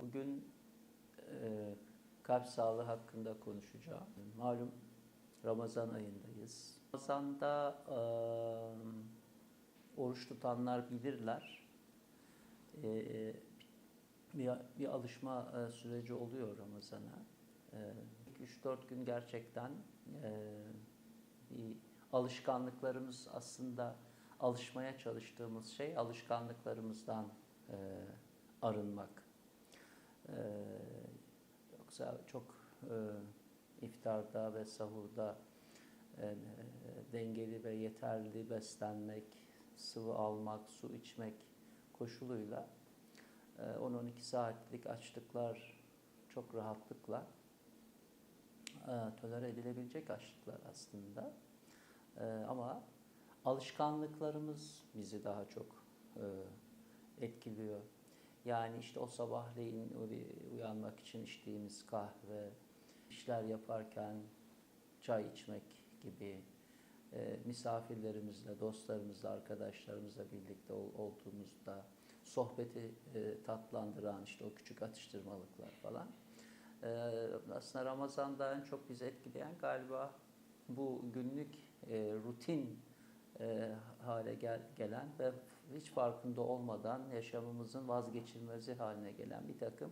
Bugün e, kalp sağlığı hakkında konuşacağım. Malum Ramazan ayındayız. Ramazan'da e, oruç tutanlar bilirler. E, bir, bir alışma e, süreci oluyor Ramazan'a. E, 3-4 gün gerçekten e, bir alışkanlıklarımız aslında alışmaya çalıştığımız şey alışkanlıklarımızdan e, arınmak. E, yoksa çok e, iftarda ve sahurda e, dengeli ve yeterli beslenmek, sıvı almak, su içmek koşuluyla e, 10-12 saatlik açlıklar çok rahatlıkla e, tolere edilebilecek açlıklar aslında. E, ama alışkanlıklarımız bizi daha çok e, etkiliyor. Yani işte o sabahleyin uyanmak için içtiğimiz kahve, işler yaparken çay içmek gibi e, misafirlerimizle, dostlarımızla, arkadaşlarımızla birlikte ol, olduğumuzda sohbeti e, tatlandıran işte o küçük atıştırmalıklar falan. E, aslında Ramazan'da en çok bizi etkileyen galiba bu günlük rutin hale gel, gelen ve hiç farkında olmadan yaşamımızın vazgeçilmezi haline gelen bir takım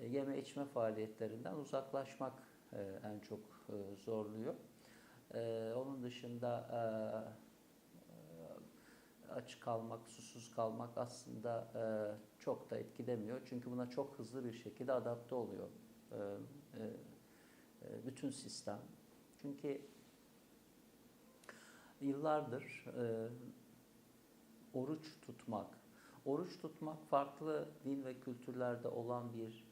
e, yeme içme faaliyetlerinden uzaklaşmak e, en çok e, zorluyor. Onun dışında aç kalmak, susuz kalmak aslında çok da etkilemiyor. Çünkü buna çok hızlı bir şekilde adapte oluyor bütün sistem. Çünkü yıllardır oruç tutmak, oruç tutmak farklı din ve kültürlerde olan bir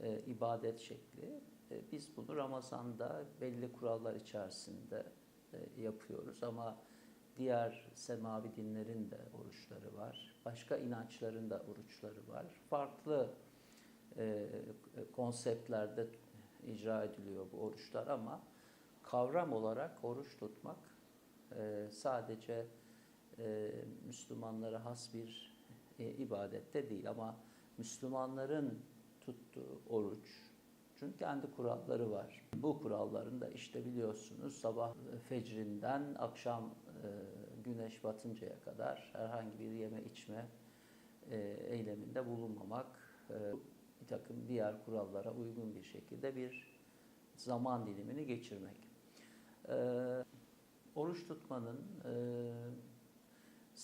e, ibadet şekli. E, biz bunu Ramazan'da belli kurallar içerisinde e, yapıyoruz ama diğer semavi dinlerin de oruçları var. Başka inançların da oruçları var. Farklı e, konseptlerde icra ediliyor bu oruçlar ama kavram olarak oruç tutmak e, sadece e, Müslümanlara has bir e, ibadette değil ama Müslümanların tuttuğu oruç çünkü kendi kuralları var. Bu kuralların da işte biliyorsunuz sabah fecrinden akşam e, güneş batıncaya kadar herhangi bir yeme içme e, eyleminde bulunmamak, e, bir takım diğer kurallara uygun bir şekilde bir zaman dilimini geçirmek. E, oruç tutmanın e,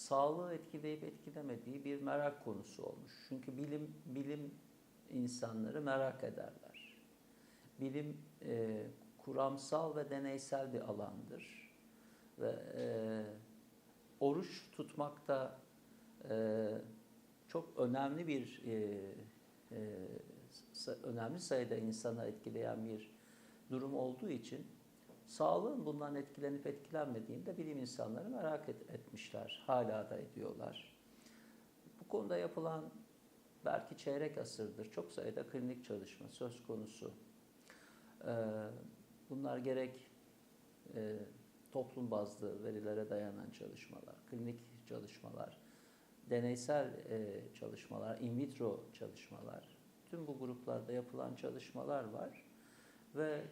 sağlığı etkileyip etkilemediği bir merak konusu olmuş. Çünkü bilim bilim insanları merak ederler. Bilim e, kuramsal ve deneysel bir alandır ve e, oruç tutmak da e, çok önemli bir e, e, önemli sayıda insana etkileyen bir durum olduğu için Sağlığın bundan etkilenip etkilenmediğini de bilim insanları merak et, etmişler. Hala da ediyorlar. Bu konuda yapılan belki çeyrek asırdır çok sayıda klinik çalışma söz konusu. Ee, bunlar gerek e, toplum bazlı verilere dayanan çalışmalar, klinik çalışmalar, deneysel e, çalışmalar, in vitro çalışmalar, tüm bu gruplarda yapılan çalışmalar var ve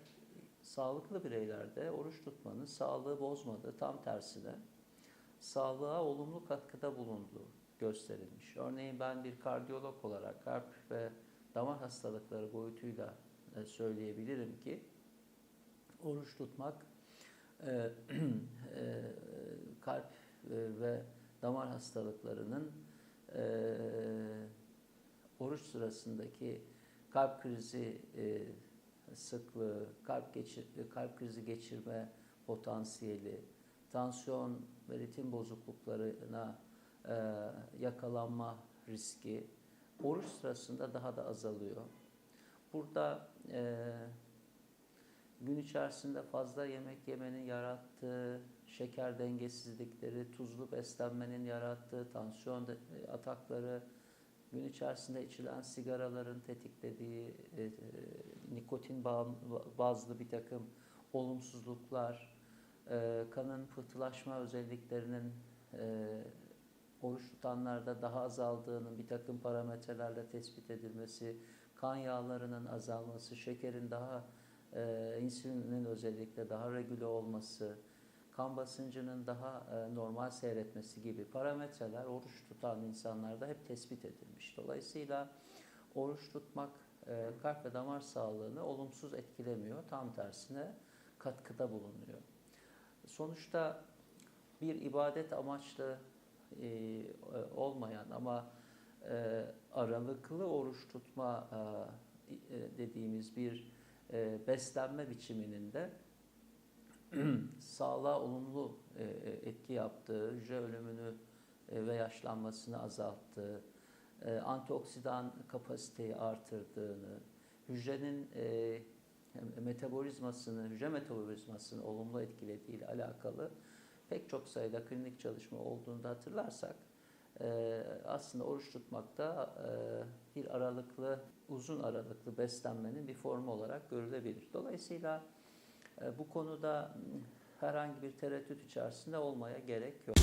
sağlıklı bireylerde oruç tutmanın sağlığı bozmadığı tam tersine sağlığa olumlu katkıda bulunduğu gösterilmiş. Örneğin ben bir kardiyolog olarak kalp ve damar hastalıkları boyutuyla e, söyleyebilirim ki oruç tutmak e, e, kalp ve damar hastalıklarının oruç sırasındaki kalp krizi sıklığı, kalp, geçir, kalp krizi geçirme potansiyeli, tansiyon ve ritim bozukluklarına e, yakalanma riski oruç sırasında daha da azalıyor. Burada e, gün içerisinde fazla yemek yemenin yarattığı şeker dengesizlikleri, tuzlu beslenmenin yarattığı tansiyon atakları, gün içerisinde içilen sigaraların tetiklediği e, e, nikotin bazlı bir takım olumsuzluklar, e, kanın pıhtılaşma özelliklerinin e, oruç tutanlarda daha azaldığının bir takım parametrelerle tespit edilmesi, kan yağlarının azalması, şekerin daha e, insülinin özellikle daha regüle olması, kan basıncının daha e, normal seyretmesi gibi parametreler oruç tutan insanlarda hep tespit edilmiş. Dolayısıyla oruç tutmak e, kalp ve damar sağlığını olumsuz etkilemiyor. Tam tersine katkıda bulunuyor. Sonuçta bir ibadet amaçlı e, olmayan ama aralıklı oruç tutma dediğimiz bir beslenme biçiminin de sağlığa olumlu e, e, etki yaptığı, hücre ölümünü e, ve yaşlanmasını azalttığı, antioksidan kapasiteyi artırdığını, hücrenin metabolizmasını, hücre metabolizmasını olumlu etkilediği ile alakalı pek çok sayıda klinik çalışma olduğunu da hatırlarsak aslında oruç tutmakta bir aralıklı, uzun aralıklı beslenmenin bir formu olarak görülebilir. Dolayısıyla bu konuda m, herhangi bir tereddüt içerisinde olmaya gerek yok.